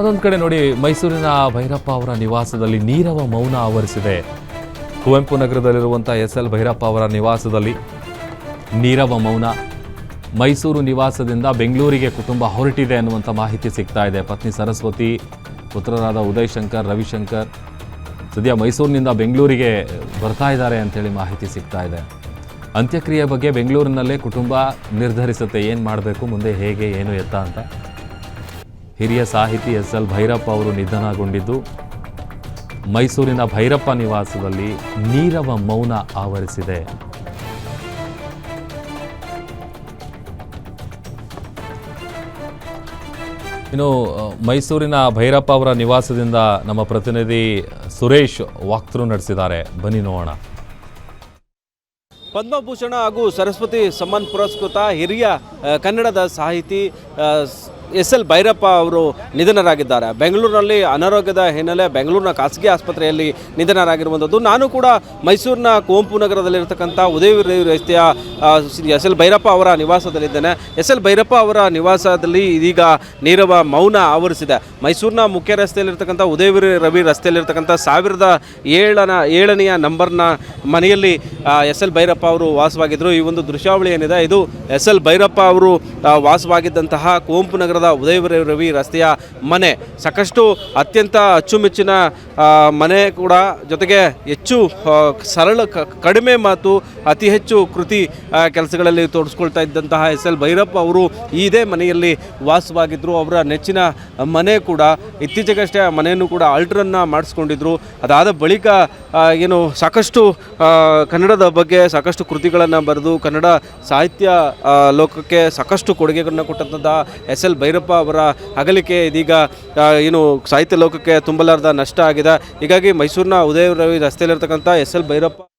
ಅದೊಂದು ಕಡೆ ನೋಡಿ, ಮೈಸೂರಿನ ಭೈರಪ್ಪ ಅವರ ನಿವಾಸದಲ್ಲಿ ನೀರವ ಮೌನ ಆವರಿಸಿದೆ. ಕುವೆಂಪು ನಗರದಲ್ಲಿರುವಂಥ ಎಸ್ ಎಲ್ ಭೈರಪ್ಪ ಅವರ ನಿವಾಸದಲ್ಲಿ ನೀರವ ಮೌನ. ಮೈಸೂರು ನಿವಾಸದಿಂದ ಬೆಂಗಳೂರಿಗೆ ಕುಟುಂಬ ಹೊರಟಿದೆ ಅನ್ನುವಂಥ ಮಾಹಿತಿ ಸಿಗ್ತಾ ಇದೆ. ಪತ್ನಿ ಸರಸ್ವತಿ, ಪುತ್ರರಾದ ಉದಯ್ ಶಂಕರ್ ರವಿಶಂಕರ್, ಸದ್ಯ ಮೈಸೂರಿನಿಂದ ಬೆಂಗಳೂರಿಗೆ ಬರ್ತಾ ಇದ್ದಾರೆ ಅಂತೇಳಿ ಮಾಹಿತಿ ಸಿಗ್ತಾ ಇದೆ. ಅಂತ್ಯಕ್ರಿಯೆ ಬಗ್ಗೆ ಬೆಂಗಳೂರಿನಲ್ಲೇ ಕುಟುಂಬ ನಿರ್ಧರಿಸುತ್ತೆ, ಏನು ಮಾಡಬೇಕು, ಮುಂದೆ ಹೇಗೆ, ಏನು ಎತ್ತ ಅಂತ. ಹಿರಿಯ ಸಾಹಿತಿ ಎಸ್ ಎಲ್ ಭೈರಪ್ಪ ಅವರು ನಿಧನಗೊಂಡಿದ್ದು, ಮೈಸೂರಿನ ಭೈರಪ್ಪ ನಿವಾಸದಲ್ಲಿ ನೀರವ ಮೌನ ಆವರಿಸಿದೆ. ಇನ್ನು ಮೈಸೂರಿನ ಭೈರಪ್ಪ ಅವರ ನಿವಾಸದಿಂದ ನಮ್ಮ ಪ್ರತಿನಿಧಿ ಸುರೇಶ್ ವಾಕ್ಥ್ರೂ ನಡೆಸಿದ್ದಾರೆ. ಬನ್ನಿ ನೋಡೋಣ. ಪದ್ಮಭೂಷಣ ಹಾಗೂ ಸರಸ್ವತಿ ಸಮ್ಮಾನ್ ಪುರಸ್ಕೃತ ಹಿರಿಯ ಕನ್ನಡದ ಸಾಹಿತಿ ಎಸ್ ಎಲ್ ಭೈರಪ್ಪ ಅವರು ನಿಧನರಾಗಿದ್ದಾರೆ. ಬೆಂಗಳೂರಿನಲ್ಲಿ ಅನಾರೋಗ್ಯದ ಹಿನ್ನೆಲೆ ಬೆಂಗಳೂರಿನ ಖಾಸಗಿ ಆಸ್ಪತ್ರೆಯಲ್ಲಿ ನಿಧನರಾಗಿರುವಂಥದ್ದು. ನಾನು ಕೂಡ ಮೈಸೂರಿನ ಕುವೆಂಪು ನಗರದಲ್ಲಿರ್ತಕ್ಕಂಥ ರವಿ ರಸ್ತೆಯ ಎಸ್ ಎಲ್ ಭೈರಪ್ಪ ಅವರ ನಿವಾಸದಲ್ಲಿದ್ದೇನೆ. ಎಸ್ ಎಲ್ ಭೈರಪ್ಪ ಅವರ ನಿವಾಸದಲ್ಲಿ ಇದೀಗ ನೀರವ ಮೌನ ಆವರಿಸಿದೆ. ಮೈಸೂರಿನ ಮುಖ್ಯ ರಸ್ತೆಯಲ್ಲಿರ್ತಕ್ಕಂಥ ಉದಯವೀರ ರವಿ ರಸ್ತೆಯಲ್ಲಿರ್ತಕ್ಕಂಥ ಸಾವಿರದ ಏಳನ, ಏಳನೆಯ ನಂಬರ್ನ ಮನೆಯಲ್ಲಿ ಎಸ್ ಎಲ್ ಭೈರಪ್ಪ ಅವರು ವಾಸವಾಗಿದ್ದರು. ಈ ಒಂದು ದೃಶ್ಯಾವಳಿ ಏನಿದೆ ಇದು ಎಸ್ ಎಲ್ ಭೈರಪ್ಪ ಅವರು ವಾಸವಾಗಿದ್ದಂತಹ ಕುವೆಂಪು ನಗರದ ಉದಯವರ ರವಿ ರಸ್ತೆಯ ಮನೆ. ಸಾಕಷ್ಟು ಅತ್ಯಂತ ಅಚ್ಚುಮೆಚ್ಚಿನ ಮನೆ ಕೂಡ ಜೊತೆಗೆ ಹೆಚ್ಚು ಸರಳ ಕಡಿಮೆ ಮಾತು ಅತಿ ಹೆಚ್ಚು ಕೃತಿ ಕೆಲಸಗಳಲ್ಲಿ ತೋರಿಸ್ಕೊಳ್ತಾ ಇದ್ದಂತಹ ಎಸ್ ಎಲ್ ಭೈರಪ್ಪ ಅವರು ಇದೇ ಮನೆಯಲ್ಲಿ ವಾಸವಾಗಿದ್ದರು ಅವರ ನೆಚ್ಚಿನ ಮನೆ ಕೂಡ ಇತ್ತೀಚೆಗಷ್ಟೇ ಆ ಮನೆಯನ್ನು ಕೂಡ ಆಲ್ಟ್ರನ್ನು ಮಾಡಿಸ್ಕೊಂಡಿದ್ರು. ಅದಾದ ಬಳಿಕ ಏನು ಸಾಕಷ್ಟು ಕನ್ನಡದ ಬಗ್ಗೆ ಸಾಕಷ್ಟು ಕೃತಿಗಳನ್ನು ಬರೆದು ಕನ್ನಡ ಸಾಹಿತ್ಯ ಲೋಕಕ್ಕೆ ಸಾಕಷ್ಟು ಕೊಡುಗೆಗಳನ್ನು ಕೊಟ್ಟಂತಹ ಎಸ್ ಎಲ್ ಅವರ ಅಗಲಿಕೆ ಇದೀಗ ಏನು ಸಾಹಿತ್ಯ ಲೋಕಕ್ಕೆ ತುಂಬಲಾರದ ನಷ್ಟ ಆಗಿದೆ. ಹೀಗಾಗಿ ಮೈಸೂರಿನ ಉದಯ ರವಿ ರಸ್ತೆಯಲ್ಲಿರ್ತಕ್ಕಂಥ ಎಸ್ ಎಲ್ ಭೈರಪ್ಪ